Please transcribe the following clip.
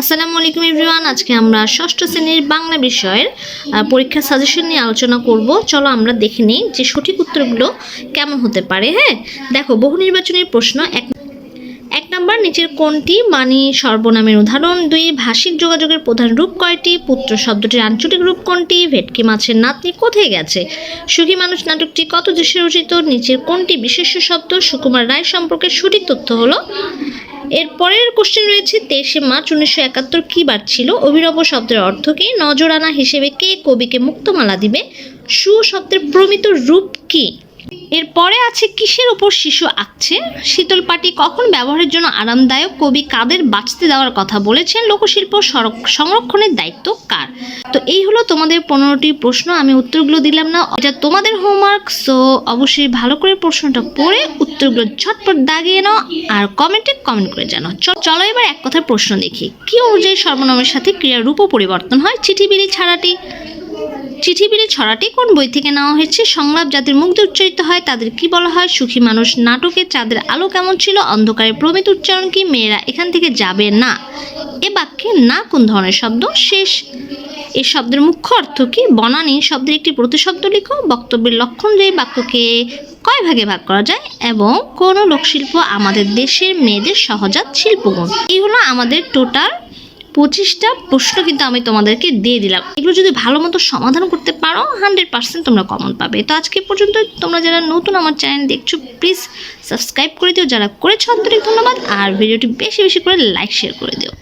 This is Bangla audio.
আসসালামু আলাইকুম এভরিওয়ান, আজকে আমরা ষষ্ঠ শ্রেণির বাংলা বিষয়ের পরীক্ষার সাজেশন নিয়ে আলোচনা করব। চলো আমরা দেখে নিই যে সঠিক উত্তরগুলো কেমন হতে পারে হ্যাঁ? দেখো, বহু নির্বাচনের প্রশ্ন, এক এক নম্বর, নিচের কোনটি? মানি সর্বনামের উদাহরণ, দুই, ভাষিক যোগাযোগের প্রধান রূপ কয়টি? পুত্র শব্দটির আঞ্চলিক রূপ কোনটি? ভেটকি মাছের নাতনি কোথায় গেছে? সুখী মানুষ নাটকটি কত দেশে রচিত? নিচের কোনটি বিশেষ্য শব্দ? সুকুমার রায় সম্পর্কে সঠিক তথ্য হলো এর পরের কোশ্চেন রয়েছে, তেইশে মার্চ উনিশশো একাত্তর কী বার ছিল? অভিনব শব্দের অর্থ কী? নজরানা হিসেবে কে কবিকে মুক্তমালা দিবে? সু শব্দের প্রমিত রূপ কী? এরপরে আছে, কিসের উপর শিশু আঁকছে? শীতল পাটি কখন ব্যবহারের জন্য আরামদায়ক? কবি কাদের বাঁচতে দেওয়ার কথা বলেছেন? লোকশিল্প সংরক্ষণের দায়িত্ব কার? তো এই হলো তোমাদের পনেরোটি প্রশ্ন, আমি উত্তরগুলো দিলাম না। এটা তোমাদের হোমওয়ার্ক সো অবশ্যই ভালো করে প্রশ্নটা পড়ে উত্তরগুলো ঝটপট দাগিয়ে নাও আর কমেন্টে কমেন্ট করে জানাও। চ- চলো এবার এক কথায় প্রশ্ন দেখি। কি অনুযায়ী সর্বনামের সাথে ক্রিয়ার রূপও পরিবর্তন হয়? চিঠি বিলি ছাড়াটি। চিঠিবিলি ছড়াটি কোন বই থেকে নেওয়া হয়েছে? সংলাপ যাদের মুগ্ধ উচ্চারিত হয়, তাদের কি বলা হয়? সুখী মানুষ নাটকে চাঁদের আলো কেমন ছিল? অন্ধকারে প্রমিত উচ্চারণ কি? মেয়েরা এখান থেকে যাবে না। এ বাক্যে না কোন ধরনের শব্দ? শেষ। এ শব্দের মুখ্য অর্থ কি? বনানী শব্দের একটি প্রতিশব্দ লিখো। বক্তব্যের লক্ষণ যে বাক্যকে কয় ভাগে ভাগ করা যায়? এবং কোন লোকশিল্প আমাদের দেশের মেয়েদের সহজাত শিল্পগুণ? এই হলো আমাদের টোটাল পঁচিশটা প্রশ্ন কিন্তু আমি তোমাদেরকে দিয়ে দিলাম। এগুলো যদি ভালো মতো সমাধান করতে পারো হান্ড্রেড পার্সেন্ট তোমরা কমন পাবে। তো আজকে পর্যন্ত তোমরা যারা নতুন আমার চ্যানেল দেখছ প্লিজ সাবস্ক্রাইব করে দিও। যারা করেছ, আন্তরিক ধন্যবাদ। আর ভিডিওটি বেশি বেশি করে লাইক শেয়ার করে দিও।